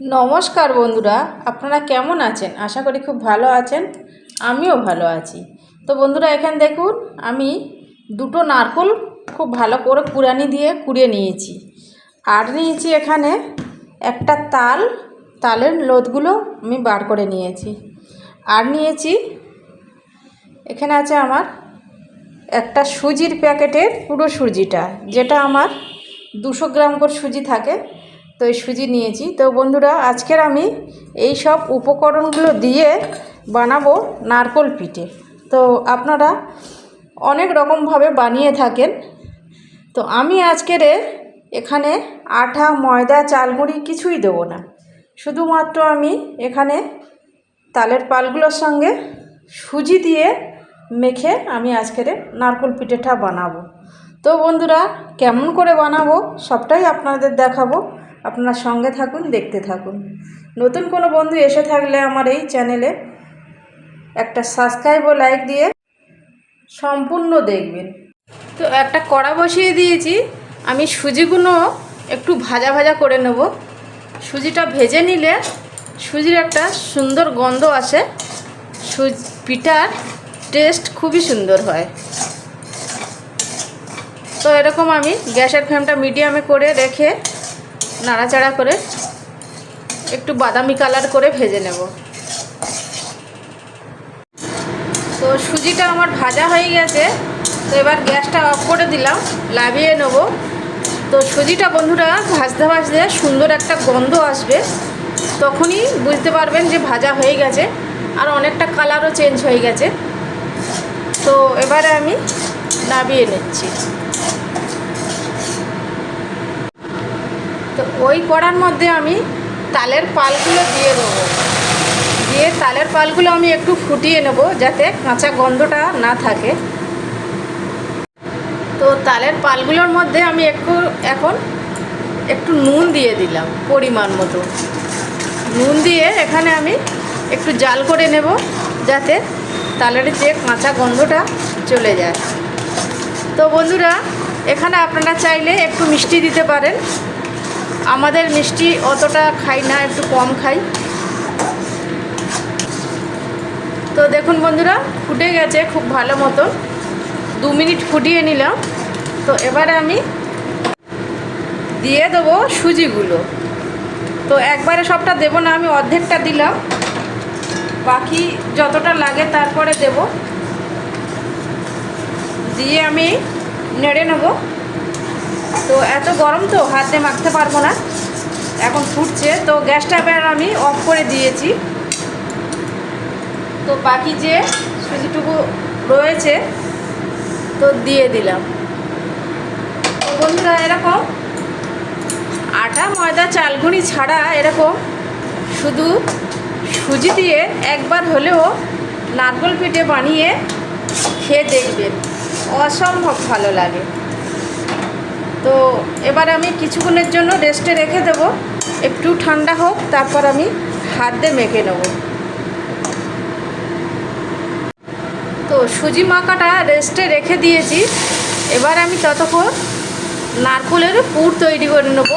নমস্কার বন্ধুরা, আপনারা কেমন আছেন? আশা করি খুব ভালো আছেন। আমিও ভালো আছি। তো বন্ধুরা, এখানে দেখুন, আমি দুটো নারকোল খুব ভালো করে কুড়ানি দিয়ে কুড়িয়ে নিয়েছি। আর নিয়েছি এখানে একটা তাল, তালের লোদগুলো আমি বার করে নিয়েছি। আর নিয়েছি, এখানে আছে আমার একটা সুজির প্যাকেটের পুরো সুজিটা, যেটা আমার দুশো গ্রাম করে সুজি থাকে। তো সুজি নিয়েছি। তো বন্ধুরা, আজকের আমি এই সব উপকরণগুলো দিয়ে বানাবো নারকোল পিঠে। তো আপনারা অনেক রকমভাবে বানিয়ে থাকেন। তো আমি আজকের এখানে আটা ময়দা চালগুঁড়ি কিছুই দেবো না। শুধুমাত্র আমি এখানে তালের পালগুলোর সঙ্গে সুজি দিয়ে মেখে আমি আজকের নারকোল পিঠেটা বানাবো। তো বন্ধুরা, কেমন করে বানাবো সবটাই আপনাদের দেখাবো। আপনারা সঙ্গে থাকুন, দেখতে থাকুন। নতুন কোনো বন্ধু এসে থাকলে আমার এই চ্যানেলে একটা সাবস্ক্রাইব ও লাইক দিয়ে সম্পূর্ণ দেখবেন। তো একটা কড়া বসিয়ে দিয়েছি। আমি সুজিগুলো একটু ভাজা ভাজা করে নেব। সুজিটা ভেজে নিলে সুজির একটা সুন্দর গন্ধ আসে। সুজ পিঠার টেস্ট খুবই সুন্দর হয়। তো এরকম আমি গ্যাসের ফ্লেমটা মিডিয়ামে করে রেখে নাড়াচাড়া করে একটু বাদামি কালার করে ভেজে নেব। তো সুজিটা আমার ভাজা হয়ে গেছে। তো এবার গ্যাসটা অফ করে দিলাম, লাভিয়ে নেব। তো সুজিটা বন্ধুরা ভাজতে ভাজতে সুন্দর একটা গন্ধ আসবে। তখনই বুঝতে পারবেন যে ভাজা হয়ে গেছে আর অনেকটা কালারও চেঞ্জ হয়ে গেছে। তো এবারে আমি নাবিয়ে নিচ্ছি। তো ওই কড়ার মধ্যে আমি তালের পালগুলো দিয়ে দেবো। দিয়ে তালের পালগুলো আমি একটু ফুটিয়ে নেব যাতে কাঁচা গন্ধটা না থাকে। তো তালের পালগুলোর মধ্যে আমি একটু এখন একটু নুন দিয়ে দিলাম পরিমাণ মতো। নুন দিয়ে এখানে আমি একটু জাল করে নেব যাতে তালের যে কাঁচা গন্ধটা চলে যায়। তো বন্ধুরা, এখানে আপনারা চাইলে একটু মিষ্টি দিতে পারেন। আমাদের মিষ্টি অতটা খাই না, একটু কম খাই। তো দেখুন বন্ধুরা, ফুটে গেছে খুব ভালো মতো দু মিনিট ফুটিয়ে নিলাম। তো এবারে আমি দিয়ে দেবো সুজিগুলো। তো একবারে সবটা দেবো না, আমি অর্ধেকটা দিলাম। বাকি যতটা লাগে তারপরে দেব। দিয়ে আমি নেড়ে নেব। তো এত গরম তো, হাতে মাখতে পারব না। এখন ফুটছে, তো গ্যাসটা এবার আমি অফ করে দিয়েছি। তো বাকি যে সুজিটুকু রয়েছে, তো দিয়ে দিলাম। তো বন্ধুরা, এরকম আটা, ময়দা, চালগুঁড়ি ছাড়া এরকম শুধু সুজি দিয়ে একবার হলেও নারকল পিঠে বানিয়ে খেয়ে দেখবেন। অসম্ভব ভালো লাগে। তো এবার আমি কিছুক্ষণের জন্য রেস্টে রেখে দেব। একটু ঠান্ডা হোক, তারপর আমি হাত দিয়ে মেখে নেব। তো সুজি মাখাটা রেস্টে রেখে দিয়েছি। এবার আমি ততক্ষণ নারকোলের পুর তৈরি করে নেব।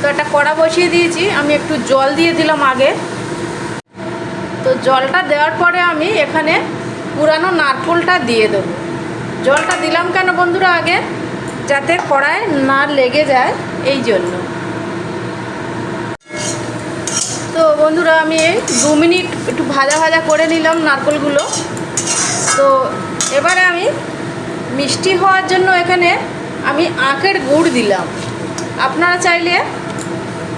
তো একটা কড়া বসিয়ে দিয়েছি, আমি একটু জল দিয়ে দিলাম আগে। তো জলটা দেওয়ার পরে আমি এখানে পুরানো নারকোলটা দিয়ে দেবো। জলটা দিলাম কেন বন্ধুরা আগে? যাতে কড়ায় না লেগে যায় এই জন্য। তো বন্ধুরা, আমি দু মিনিট একটু ভাজা ভাজা করে নিলাম নারকলগুলো। তো এবারে আমি মিষ্টি হওয়ার জন্য এখানে আমি আখের গুড় দিলাম। আপনারা চাইলে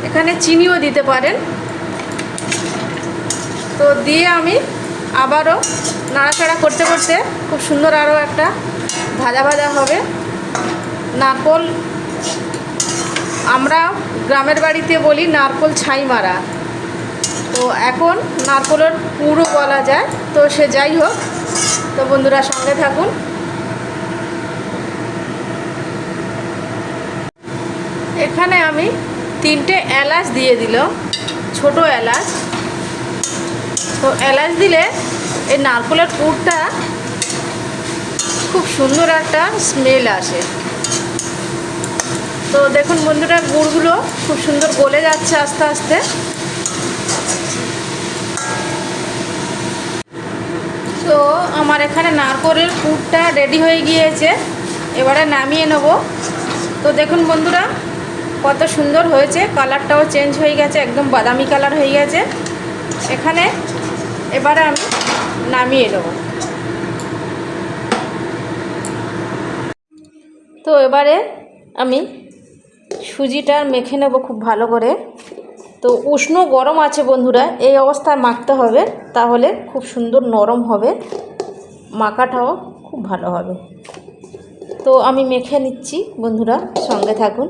এখানে চিনিও দিতে পারেন। তো দিয়ে আমি আবারও নাড়াচাড়া করতে করতে খুব সুন্দর আরও একটা ভাজা ভাজা হবে। নারকোল, আমরা গ্রামের বাড়িতে বলি নারকোল ছাই মারা। তো এখন নারকোলের পুরো বলা যায়। তো সে যাই হোক, তো বন্ধুরা সঙ্গে থাকুন। এখানে আমি তিনটে এলাচ দিয়ে দিল ছোট এলাচ। তো এলাচ দিলে এই নারকোলের পুরটা খুব সুন্দর একটা স্মেল আসে। তো দেখুন বন্ধুরা, গুড়গুলো খুব সুন্দর গলে যাচ্ছে আস্তে আস্তে। তো আমার এখানে নারকলের পুরটা রেডি হয়ে গিয়েছে। এবারে নামিয়ে নেব। তো দেখুন বন্ধুরা, কত সুন্দর হয়েছে। কালারটাও চেঞ্জ হয়ে গেছে, একদম বাদামি কালার হয়ে গেছে। এখানে এবারে আমি নামিয়ে নেব। তো এবারে আমি সুজিটা মেখে নেব খুব ভালো করে। তো উষ্ণ গরম আছে বন্ধুরা, এই অবস্থায় মাখতে হবে, তাহলে খুব সুন্দর নরম হবে। মাখাটাও খুব ভালো হবে। তো আমি মেখে নিচ্ছি বন্ধুরা, সঙ্গে থাকুন।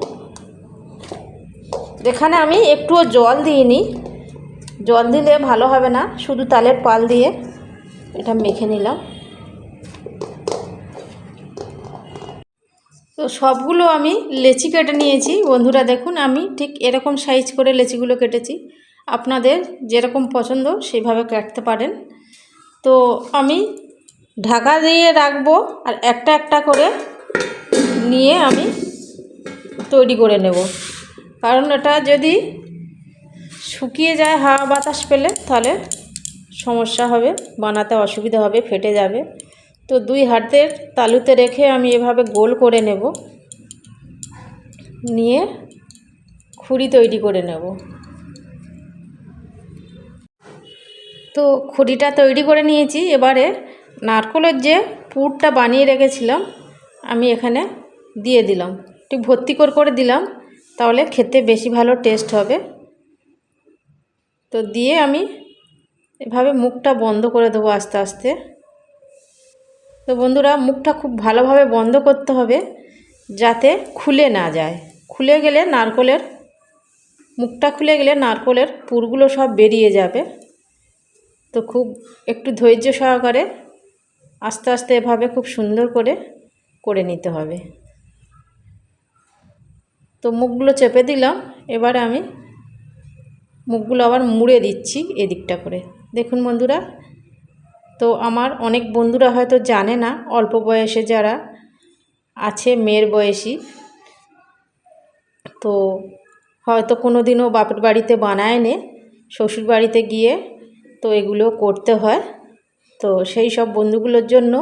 এখানে আমি একটুও জল দিইনি। জল দিলে ভালো হবে না, শুধু তালের পাল দিয়ে এটা মেখে নিলাম। তো সবগুলো আমি লেচি কেটে নিয়েছি। বন্ধুরা দেখুন, আমি ঠিক এরকম সাইজ করে লেচিগুলো কেটেছি। আপনাদের যেরকম পছন্দ সেভাবে কাটতে পারেন। তো আমি ঢাকা দিয়ে রাখব আর একটা একটা করে নিয়ে আমি তৈরি করে নেব। কারণ এটা যদি শুকিয়ে যায়, হাওয়া বাতাস পেলে তাহলে সমস্যা হবে, বানাতে অসুবিধা হবে, ফেটে যাবে। তো দুই হাতের তালুতে রেখে আমি এভাবে গোল করে নেব। নিয়ে খুঁড়ি তৈরি করে নেব। তো খুঁড়িটা তৈরি করে নিয়েছি। এবারে নারকলের যে পুরটা বানিয়ে রেখেছিলাম, আমি এখানে দিয়ে দিলাম। একটু ভর্তি করে করে দিলাম, তাহলে খেতে বেশি ভালো টেস্ট হবে। তো দিয়ে আমি এভাবে মুখটা বন্ধ করে দেবো আস্তে আস্তে। তো বন্ধুরা, মুখটা খুব ভালোভাবে বন্ধ করতে হবে যাতে খুলে না যায়। খুলে গেলে নারকলের, মুখটা খুলে গেলে নারকলের পুরগুলো সব বেরিয়ে যাবে। তো খুব একটু ধৈর্য সহকারে আস্তে আস্তে এভাবে খুব সুন্দর করে করে নিতে হবে। তো মুখগুলো চেপে দিলাম, এবারে আমি মুখগুলো আবার মুড়ে দিচ্ছি এদিকটা করে। দেখুন বন্ধুরা তো আমার অনেক বন্ধুরা হয়তো জানে না, অল্প বয়সে যারা আছে, মেয়ের বয়সী। তো হয়তো কোনো দিনও বাপের বাড়িতে বানায় নে শ্বশুর বাড়িতে গিয়ে তো এগুলো করতে হয়। তো সেই সব বন্ধুগুলোর জন্য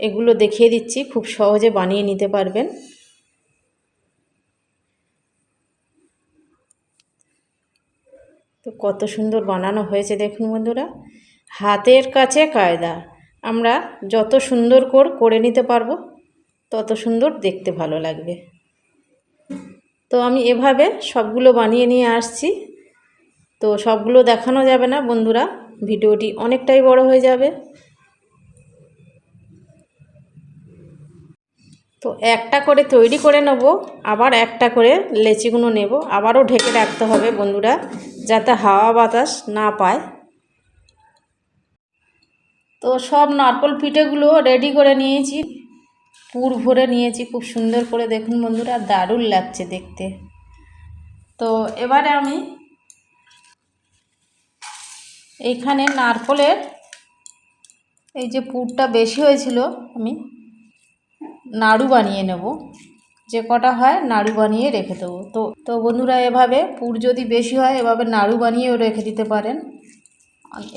এগুলো দেখিয়ে দিচ্ছি, খুব সহজে বানিয়ে নিতে পারবেন। তো কত সুন্দর বানানো হয়েছে, দেখুন বন্ধুরা। হাতের কাছে কায়দা। আমরা যত সুন্দর কর করে নিতে পারব, তত সুন্দর দেখতে ভালো লাগবে। তো আমি এভাবে সবগুলো বানিয়ে নিয়ে আসছি। তো সবগুলো দেখানো যাবে না বন্ধুরা, ভিডিওটি অনেকটাই বড় হয়ে যাবে। তো একটা করে তৈরি করে নেব, আবার একটা করে লেচিগুলো নেব, আবারও ঢেকে রাখতে হবে বন্ধুরা, যাতে হাওয়া বাতাস না পায়। তো সব নারকল পিঠেগুলো রেডি করে নিয়েছি। পুর ভরে নিয়েছি, খুব সুন্দর করে দেখুন বন্ধুরা, দারুণ লাগছে দেখতে। তো এবারে আমি এইখানে নারকলের এই যে পুরটা বেশি হয়েছিল, আমি নাড়ু বানিয়ে নেব। যে কটা হয় নাড়ু বানিয়ে রেখে দেবো। তো তো বন্ধুরা এভাবে পুর যদি বেশি হয়, এভাবে নাড়ু বানিয়েও রেখে দিতে পারেন।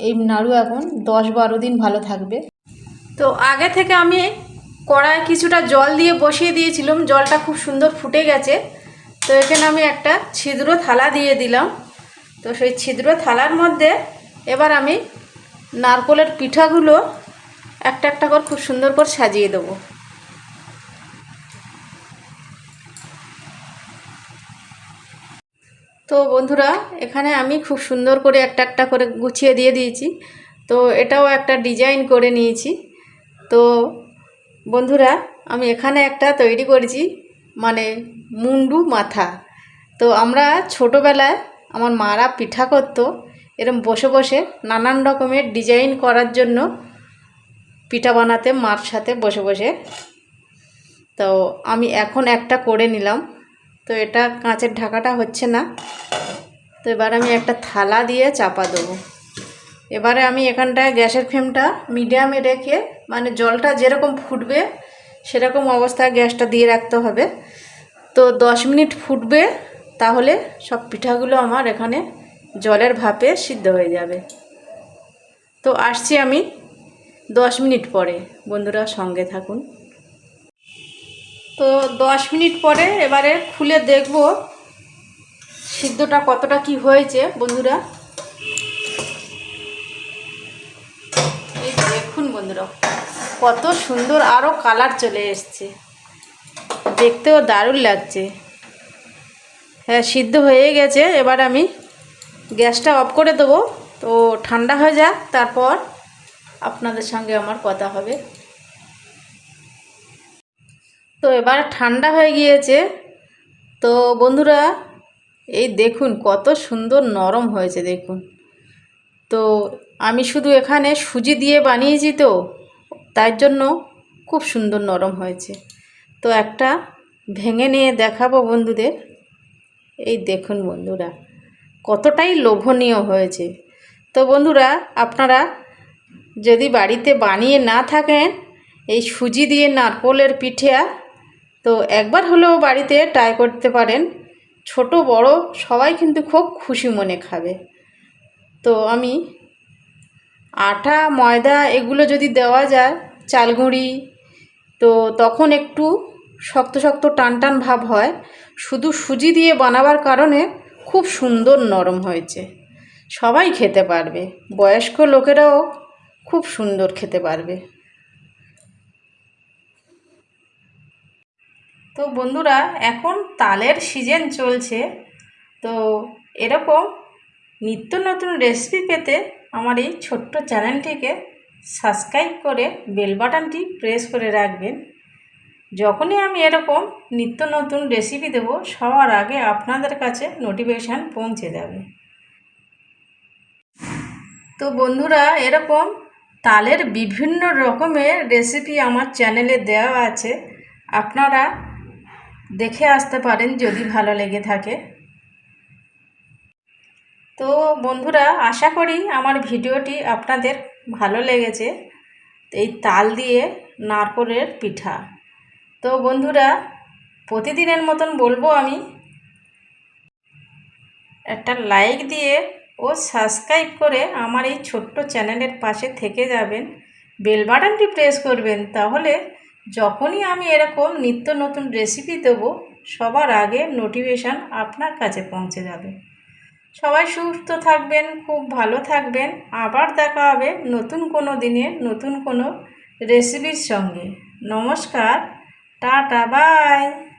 এই নাড়ু এখন দশ বারো দিন ভালো থাকবে। তো আগে থেকে আমি কড়ায় কিছুটা জল দিয়ে বসিয়ে দিয়েছিলাম, জলটা খুব সুন্দর ফুটে গেছে। তো এখানে আমি একটা ছিদ্র থালা দিয়ে দিলাম। তো সেই ছিদ্র থালার মধ্যে এবার আমি নারকলের পিঠাগুলো একটা একটা করে খুব সুন্দর করে সাজিয়ে দেবো। তো বন্ধুরা, এখানে আমি খুব সুন্দর করে একটা একটা করে গুছিয়ে দিয়ে দিয়েছি। তো এটাও একটা ডিজাইন করে নিয়েছি। তো বন্ধুরা, আমি এখানে একটা তৈরি করেছি মানে মুন্ডু মাথা। তো আমরা ছোটোবেলায় আমার মারা পিঠা করতো, এরম বসে বসে নানান রকমের ডিজাইন করার জন্য পিঠা বানাতে, মার সাথে বসে বসে। তো আমি এখন একটা করে নিলাম। তো এটা কাঁচের ঢাকাটা হচ্ছে না। তো এবার আমি একটা থালা দিয়ে চাপা দেবো। এবারে আমি এখানটায় গ্যাসের ফ্লেমটা মিডিয়ামে রেখে মানে জলটা যেরকম ফুটবে, সেরকম অবস্থায় গ্যাসটা দিয়ে রাখতে হবে। তো দশ মিনিট ফুটবে, তাহলে সব পিঠাগুলো আমার এখানে জলের ভাপে সিদ্ধ হয়ে যাবে। তো আসছি আমি দশ মিনিট পরে। বন্ধুরা সঙ্গে থাকুন। তো দশ মিনিট পরে এবারে খুলে দেখব সিদ্ধটা কতটা কি হয়েছে, বন্ধুরা। এই দেখুন বন্ধুরা, কত সুন্দর আরও কালার চলে এসছে। দেখতেও দারুণ লাগছে। হ্যাঁ সিদ্ধ হয়ে গেছে, এবার আমি গ্যাসটা অফ করে দেবো। তো ঠান্ডা হয়ে যাক, তারপর আপনাদের সঙ্গে আমার কথা হবে। তো এবার ঠান্ডা হয়ে গিয়েছে। তো বন্ধুরা, এই দেখুন কত সুন্দর নরম হয়েছে দেখুন। তো আমি শুধু এখানে সুজি দিয়ে বানিয়েছি তো তার জন্য খুব সুন্দর নরম হয়েছে। তো একটা ভেঙে নিয়ে দেখাবো বন্ধুদের। এই দেখুন বন্ধুরা, কতটাই লোভনীয় হয়েছে। তো বন্ধুরা, আপনারা যদি বাড়িতে বানিয়ে না থাকেন, এই সুজি দিয়ে নারকোলের পিঠা তো একবার হলেও বাড়িতে ট্রাই করতে পারেন। ছোট, বড়, সবাই কিন্তু খুব খুশি মনে খাবে। তো আমি আটা, ময়দা এগুলো যদি দেওয়া যায়, চালগুঁড়ি, তো তখন একটু শক্ত শক্ত, টান টান ভাব হয়। শুধু সুজি দিয়ে বানাবার কারণে খুব সুন্দর নরম হয়েছে। সবাই খেতে পারবে। বয়স্ক লোকেরাও খুব সুন্দর খেতে পারবে। তো বন্ধুরা, এখন তালের সিজন চলছে। তো এরকম নিত্য নতুন রেসিপি পেতে আমার এই ছোট্ট চ্যানেলটিকে সাবস্ক্রাইব করে বেল বাটনটি প্রেস করে রাখবেন। যখনই আমি এরকম নিত্য নতুন রেসিপি দেব, সবার আগে আপনাদের কাছে নোটিফিকেশান পৌঁছে যাবে। তো বন্ধুরা, এরকম তালের বিভিন্ন রকমের রেসিপি আমার চ্যানেলে দেওয়া আছে। আপনারা দেখে আসতে পারেন যদি ভালো লেগে থাকে। তো বন্ধুরা, আশা করি আমার ভিডিওটি আপনাদের ভালো লেগেছে। এই তাল দিয়ে নারকলের পিঠা। তো বন্ধুরা, প্রতিদিনের মতন বলব আমি, একটা লাইক দিয়ে ও সাবস্ক্রাইব করে আমার এই ছোট্ট চ্যানেলের পাশে থেকে যাবেন। বেল বাটনটি প্রেস করবেন, তাহলে যখনই আমি এরকম নিত্য নতুন রেসিপি দেবো, সবার আগে নোটিফিকেশান আপনার কাছে পৌঁছে যাবে। সবাই সুস্থ থাকবেন, খুব ভালো থাকবেন। আবার দেখা হবে নতুন কোনো দিনে, নতুন কোনো রেসিপির সঙ্গে। নমস্কার, টাটা বাই